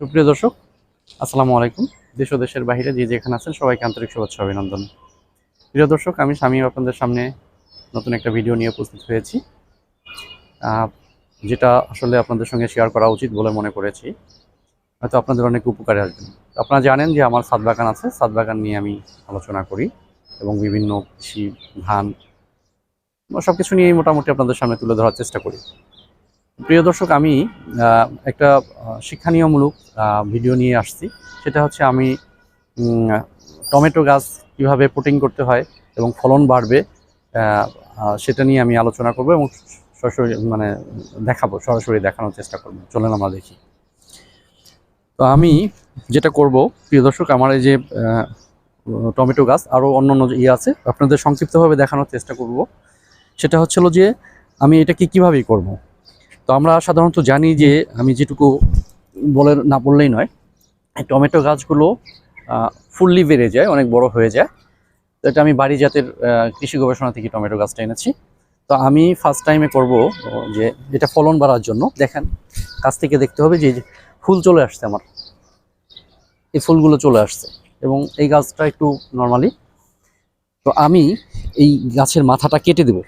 সুপ্রিয় দর্শক, আসসালামু আলাইকুম। দেশ ও দেশের বাইরে যে যেখানে আছেন, সবাইকে আন্তরিক শুভেচ্ছা অভিনন্দন। প্রিয় দর্শক, আমি স্বামী আপনাদের সামনে নতুন একটা ভিডিও নিয়ে উপস্থিত হয়েছি। যেটা আসলে আপনাদের সঙ্গে শেয়ার করা উচিত বলে মনে করেছি। হয়তো আপনাদের অনেক উপকারে আসবেন আপনারা জানেন যে আমার সাত বাগান আছে। সাত বাগান নিয়ে আমি আলোচনা করি এবং বিভিন্ন কৃষি, ধান সব কিছু নিয়েই মোটামুটি আপনাদের সামনে তুলে ধরার চেষ্টা করি। প্রিয় দর্শক, আমি একটা শিক্ষানীয়মূলক ভিডিও নিয়ে আসছি। সেটা হচ্ছে আমি টমেটো গাছ কীভাবে পুটিং করতে হয় এবং ফলন বাড়বে সেটা নিয়ে আমি আলোচনা করব এবং সরাসরি মানে দেখাবো, সরাসরি দেখানোর চেষ্টা করব। চলেন আমরা দেখি। তো আমি যেটা করব, প্রিয় দর্শক, আমার এই যে টমেটো গাছ, আরও অন্য অন্য ইয়ে আছে, আপনাদের সংক্ষিপ্তভাবে দেখানোর চেষ্টা করব। সেটা হচ্ছিল যে, আমি এটাকে কীভাবেই করব? তো আমরা সাধারণত জানি যে আমি যেটুকু বলে না বললেই নয় টমেটো গাছগুলো ফুললি বেড়ে যায়, অনেক বড় হয়ে যায়। তো এটা আমি বাড়ি জাতের কৃষি গবেষণা থেকে টমেটো গাছটা এনেছি। তো আমি ফার্স্ট টাইমে করব, যে এটা ফলন বাড়ার জন্য। দেখেন, কাছ থেকে দেখতে হবে যে যে ফুল চলে আসছে আমার। এই ফুলগুলো চলে আসছে এবং এই গাছটা একটু নর্মালি। তো আমি এই গাছের মাথাটা কেটে দেব।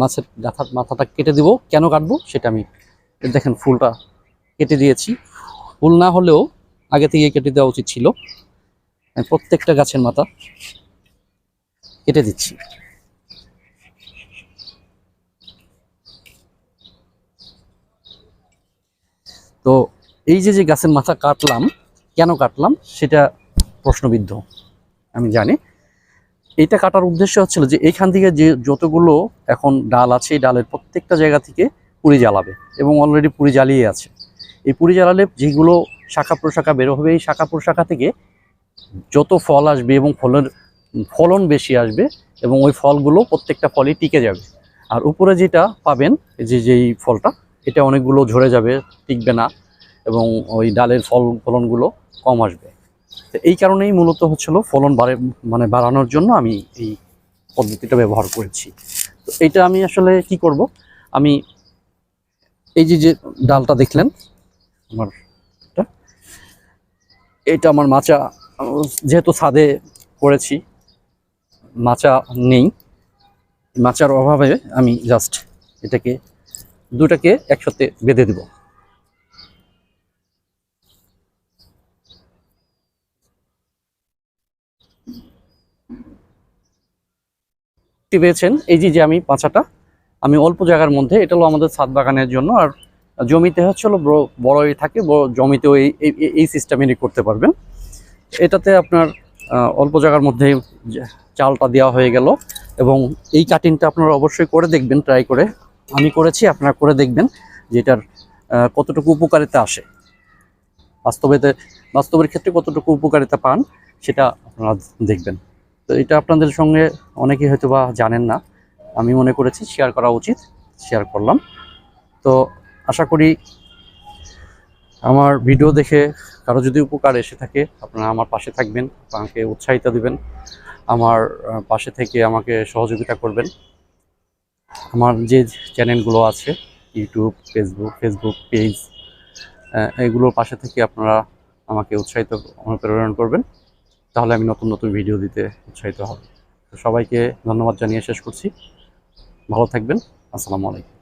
মাছের গাথার মাথাটা কেটে দেব। কেন কাটবো সেটা আমি দেখেন ফুলটা কেটে দিয়েছি। ফুল না হলেও আগে থেকে কেটে দেওয়া উচিত ছিল। প্রত্যেকটা গাছের মাথা কেটে দিচ্ছি। তো এই যে যে গাছের মাথা কাটলাম, কেন কাটলাম সেটা প্রশ্নবিদ্ধ, আমি জানি। এইটা কাটার উদ্দেশ্য হচ্ছিল যে এইখান থেকে যে যতগুলো এখন ডাল আছে, এই ডালের প্রত্যেকটা জায়গা থেকে পুরি জ্বালাবে এবং অলরেডি পুরি জ্বালিয়ে আছে। এই পুরি জ্বালালে যেগুলো শাখা প্রশাখা বেরো হবে, এই শাখা প্রশাখা থেকে যত ফল আসবে এবং ফলের ফলন বেশি আসবে এবং ওই ফলগুলো প্রত্যেকটা ফলই টিকে যাবে। আর উপরে যেটা পাবেন যে, যেই ফলটা, এটা অনেকগুলো ঝরে যাবে, টিকবে না এবং ওই ডালের ফল, ফলনগুলো কম আসবে। এই কারণেই মূলত হচ্ছিল ফলন বাড়ে মানে বাড়ানোর জন্য আমি এই পদ্ধতিটা ব্যবহার করেছি। তো এটা আমি আসলে কি করব? আমি এই যে যে ডালটা দেখলেন, আমার এটা এটা আমার মাচা, যেহেতু ছাদে করেছি, মাচা নেই। মাচার অভাবে আমি জাস্ট এটাকে, দুটাকে একসাথে বেঁধে দেব। দেখতে পেয়েছেন। এই যে যে আমি পাঁচাটা আমি অল্প জায়গার মধ্যে, এটা হলো আমাদের ছাদ বাগানের জন্য। আর জমিতে হচ্ছে হলো বড়- বড়ই থাকে জমিতেও এই- এই সিস্টেমেরই করতে পারবেন। এটাতে আপনার অল্প জায়গার মধ্যে চালটা দেওয়া হয়ে গেল। এবং এই কাটিংটা আপনারা অবশ্যই করে দেখবেন ট্রাই করে। আমি করেছি, আপনারা করে দেখবেন যে এটার কতটুকু উপকারিতা আসে। বাস্তবেতে, বাস্তবের ক্ষেত্রে কতটুকু উপকারিতা পান, সেটা আপনারা দেখবেন। তো এটা আপনাদের সঙ্গে অনেকেই হয়তো বা জানেন না। আমি মনে করেছি শেয়ার করা উচিত শেয়ার করলাম। তো আশা করি আমার ভিডিও দেখে কারও যদি উপকার এসে থাকে, আপনারা আমার পাশে থাকবেন, আমাকে উৎসাহিত দিবেন, আমার পাশে থেকে আমাকে সহযোগিতা করবেন। আমার যে চ্যানেলগুলো আছে ইউটিউব ফেসবুক ফেসবুক পেজ এগুলোর পাশে থেকে আপনারা আমাকে উৎসাহিত অনুপ্রেরণ করবেন। তাহলে আমি নতুন নতুন ভিডিও দিতে উৎসাহিত হব। তো সবাইকে ধন্যবাদ জানিয়ে শেষ করছি। ভালো থাকবেন। আসসালামু আলাইকুম।